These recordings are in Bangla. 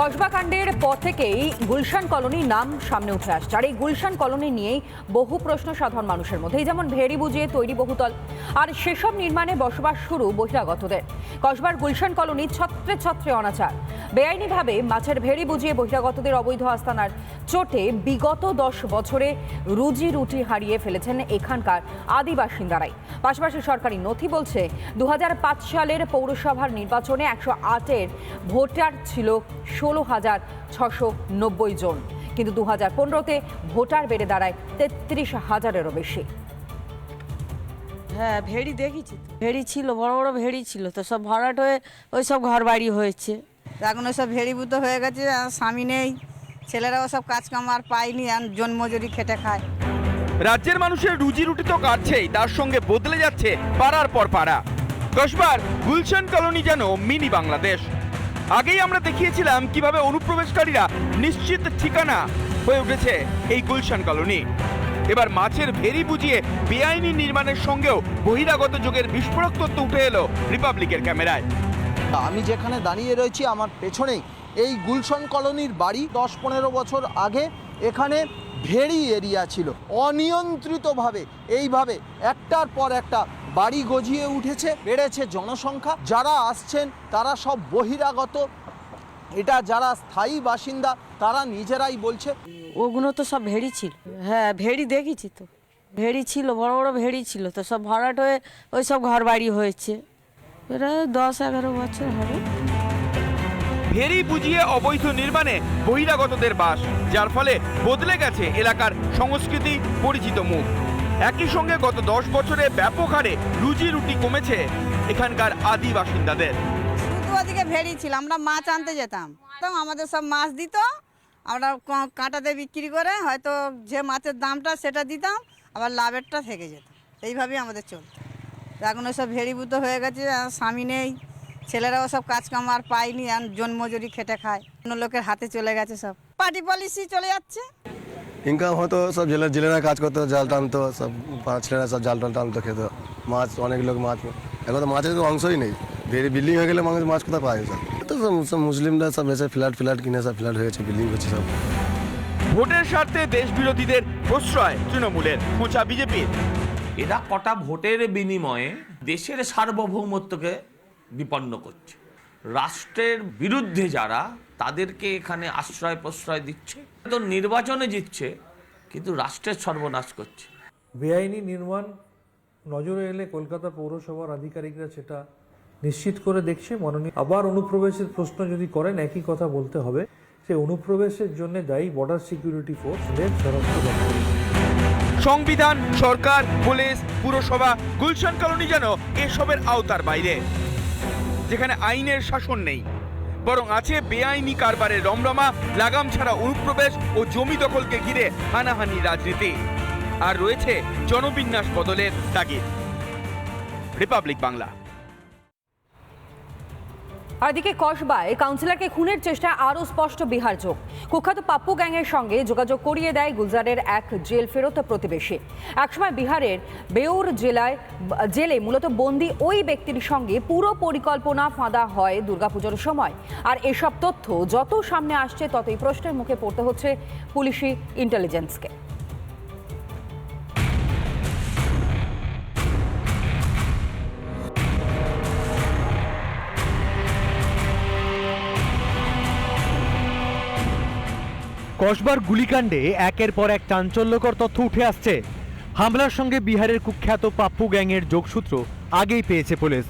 কসবা কাণ্ডের পর থেকেই গুলশান কলোনির নাম সামনে উঠে আসছে। আর এই গুলশান কলোনি নিয়েই বহু প্রশ্ন সাধারণ মানুষের মধ্যে। যেমন ভেড়ি বুঝিয়ে তৈরি বহুতল। আর সেসব নির্মাণে বসবাস শুরু বহিরাগতদের। কসবার গুলশান কলোনি ছত্রে ছত্রে অনাচার। বেআইনিভাবে মাছের ভেড়ি বুঝিয়ে বহিরাগতদের অবৈধ আস্তানার চোটে বিগত দশ বছরে রুজি রুটি হারিয়ে ফেলেছেন এখানকার আদি বাসিন্দারাই। পাশাপাশি সরকারি নথি বলছে দু হাজার পাঁচ সালের পৌরসভার নির্বাচনে একশো আটের ভোটার ছিল ষোলো হাজার ছশো নব্বই জন। কিন্তু দু হাজার পনেরোতে ভোটার বেড়ে দাঁড়ায় তেত্রিশ হাজারেরও বেশি। হ্যাঁ ভেড়ি দেখেছি ভেড়ি ছিল, বড় বড় ভেড়ি ছিল তো, সব ভরাট হয়ে ওই সব ঘর বাড়ি হয়েছে। এখন ওসব ভেড়িভূত হয়ে গেছে, আর স্বামী নেই, ছেলেরাও সব কাজ কাম আর পায়নি, আর জন্মজুরি খেটে খায়। রাজ্যের মানুষের রুজি রুটি তো কাটছেই, তার সঙ্গে বদলে যাচ্ছে পাড়ার পর পাড়া। কসবার গুলশান কলোনি যেন মিনি বাংলাদেশ। আগেই আমরা দেখিয়েছিলাম কীভাবে অনুপ্রবেশকারীরা নিশ্চিত ঠিকানা হয়ে উঠেছে এই গুলশান কলোনি। এবার মাছের ভেরি বুঝিয়ে বেআইনি নির্মাণের সঙ্গেও বহিরাগত যুগের বিস্ফোরক তথ্য উঠে এলো রিপাবলিকের ক্যামেরায়। আমি যেখানে দাঁড়িয়ে রয়েছি, আমার পেছনেই এই গুলশন কলোনির বাড়ি দশ পনেরো বছর আগে এখানে ভেড়ি এরিয়া ছিল। অনিয়ন্ত্রিতভাবে, এইভাবে একটার পর একটা বাড়ি গজিয়ে উঠেছে, বেড়েছে জনসংখ্যা। যারা আসছেন, তারা সব বহিরাগত। এটা যারা স্থায়ী বাসিন্দা, তারা নিজেরাই বলছে। ওগুলো তো সব ভেড়ি ছিল। হ্যাঁ ভেড়ি দেখেছি তো। ভেড়ি ছিল, বড় বড় ভেড়ি ছিল তো, সব ভরাট হয়ে ওই সব ঘর বাড়ি হয়েছে। দশ এগারো বছর হবে। ভেরি বুঝিয়ে অবৈধ নির্মাণে বহিরাগতদের বাস যার ফলে বদলে গেছে এলাকার সংস্কৃতি পরিচিত মুখ। একই সঙ্গে গত দশ বছরে ব্যাপক হারে রুজি রুটি কমেছে এখানকার আদি বাসিন্দাদের। শুধু ওদিকে ভেড়ি ছিল আমরা মাছ আনতে যেতাম। তো আমাদের সব মাছ দিত আমরা ক- কাঁটাতে বিক্রি করে হয়তো যে মাছের দামটা সেটা দিতাম আবার লাভেরটা থেকে যেত। এইভাবেই আমাদের চলতো। এখন ওসব ভেড়িভূত হয়ে গেছে আর স্বামী নেই ছেলেরাও সব কাজ কাম আর পায়নি আর জন্মজুরি খেটে খায় অন্য লোকের হাতে চলে গেছে সব। পার্টি পলিসি চলে যাচ্ছে। ইনকাম হতো সব জেলে জেলেরা কাজ করতো জাল টানতো সব ছেলেরা সব জাল টাল টানতো খেত। মাছ অনেক লোক মাছ এখন তো মাছের তো অংশই নেই। বেরি বিল্ডিং হয়ে গেলে মানুষ মাছ কোথায় পায় সব? তো সব সব মুসলিমরা সব এসে ফ্ল্যাট ফ্ল্যাট কিনে সব ফ্ল্যাট হয়েছে বিল্ডিং হচ্ছে সব। ভোটের স্বার্থে দেশ বিরোধীদের প্রশ্রয় তৃণমূলের খোঁচা বিজেপির। এরা কটা ভোটের বিনিময়ে দেশের সার্বভৌমত্বকে বিপন্ন করছে। রাষ্ট্রের বিরুদ্ধে যারা তাদেরকে এখানে আশ্রয় প্রশ্রয় দিচ্ছে, তো নির্বাচনে জিতছে, কিন্তু রাষ্ট্রের সর্বনাশ করছে। বেআইনি নির্মাণ নজরে এলে কলকাতা পৌরসভার আধিকারিকরা সেটা নিশ্চিত করে দেখছে, মাননীয়। আবার অনুপ্রবেশের প্রশ্ন যদি করেন, একই কথা বলতে হবে। সেই অনুপ্রবেশের জন্য দায়ী বর্ডার সিকিউরিটি ফোর্স স্বরাষ্ট্র দপ্তর সংবিধান, সরকার, পুলিশ, পুরসভা, গুলশান কলোনি যেন এসবের আওতার বাইরে। যেখানে আইনের শাসন নেই। বরং আছে বেআইনি কারবারের রমরমা, লাগাম ছাড়া অনুপ্রবেশ ও জমি দখলকে ঘিরে হানাহানি রাজনীতি। আর রয়েছে জনবিন্যাস বদলের তাগিদ। রিপাবলিক বাংলা। আর এদিকে কসবায় কাউন্সিলরকে খুনের চেষ্টায় আরও স্পষ্ট বিহার যোগ। কুখ্যাত পাপ্পু গ্যাংয়ের সঙ্গে যোগাযোগ করিয়ে দেয় গুলজারের এক জেল ফেরত প্রতিবেশী। একসময় বিহারের বেউর জেলায়, জেলে মূলত বন্দি ওই ব্যক্তির সঙ্গে পুরো পরিকল্পনা ফাঁদা হয় দুর্গাপুজোর সময়। আর এসব তথ্য যত সামনে আসছে ততই প্রশ্নের মুখে পড়তে হচ্ছে পুলিশি ইন্টেলিজেন্সকে কসবার গুলিকাণ্ডে একের পর এক চাঞ্চল্যকর তথ্য উঠে আসছে। হামলার সঙ্গে বিহারের কুখ্যাত পাপ্পু গ্যাংয়ের যোগসূত্র আগেই পেয়েছে পুলিশ।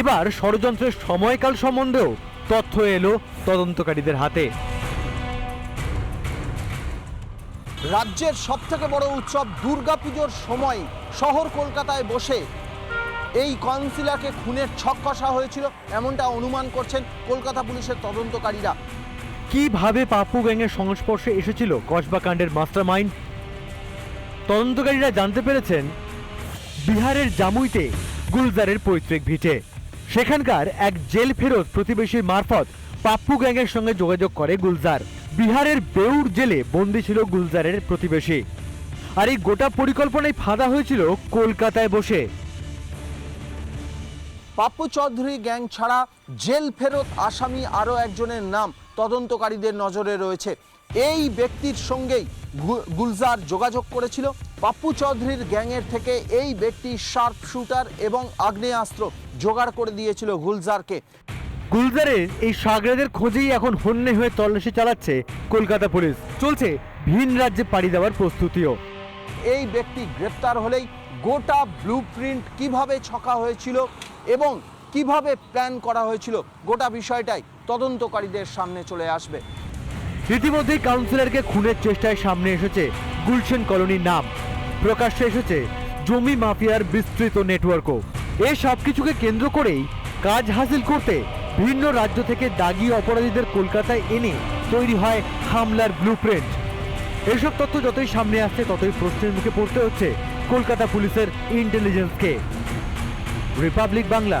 এবার ষড়যন্ত্রের সময়কাল সম্বন্ধেও তথ্য এলো তদন্তকারীদের হাতে। রাজ্যের সব থেকে বড় উৎসব দুর্গাপুজোর সময় শহর কলকাতায় বসে। এই কাউন্সিলরকে খুনের ছক কষা হয়েছিল, এমনটা অনুমান করছেন কলকাতা পুলিশের তদন্তকারীরা। কীভাবে পাপ্পু গ্যাংয়ের সংস্পর্শে এসেছিল কসবা কাণ্ডের মাস্টারমাইন্ড? তদন্তকারীরা জানতে পেরেছেন, বিহারের জামুইতে গুলজারের পৈতৃক ভিটে। সেখানকার এক জেল ফেরত প্রতিবেশীর মারফত পাপ্পু গ্যাংয়ের সঙ্গে যোগাযোগ করে গুলজার। বিহারের বেউর জেলে বন্দি ছিল গুলজারের প্রতিবেশী। আর এই গোটা পরিকল্পনায় ফাঁদা হয়েছিল কলকাতায় বসে। পাপ্পু চৌধুরী গ্যাং ছাড়া জেল ফেরত আসামি আরও একজনের নাম তদন্তকারীদের নজরে রয়েছে। এই ব্যক্তির সঙ্গেই গুলজার যোগাযোগ করেছিল। পাপ্পু চৌধুরীর গ্যাংয়ের থেকে এই ব্যক্তি শার্প শুটার এবং আগ্নেয়াস্ত্র জোগাড় করে দিয়েছিল গুলজারকে। গুলজারের এই সাগরেদের খোঁজেই এখন হন্যে হয়ে তল্লাশি চালাচ্ছে কলকাতা পুলিশ। চলছে ভিন রাজ্যে পাড়ি দেওয়ার প্রস্তুতিও। এই ব্যক্তি গ্রেপ্তার হলেই গোটা ব্লু প্রিন্ট কীভাবে ছকা হয়েছিল এবং কীভাবে প্ল্যান করা হয়েছিল? গোটা বিষয়টাই তদন্তকারীদের সামনে চলে আসবে। ইতিমধ্যেই কাউন্সিলরকে খুনের চেষ্টায় সামনে এসেছে গুলশন কলোনির নাম। প্রকাশ্যে এসেছে জমি মাফিয়ার বিস্তৃত নেটওয়ার্কও। এই সব কিছুকে কেন্দ্র করেই কাজ হাসিল করতে ভিন্ন রাজ্য থেকে দাগি অপরাধীদের কলকাতায় এনে তৈরি হয় হামলার ব্লুপ্রিন্ট এসব তথ্য যতই সামনে আসছে, ততই প্রশ্নের মুখে পড়তে হচ্ছে কলকাতা পুলিশের ইন্টেলিজেন্সকে রিপাবলিক বাংলা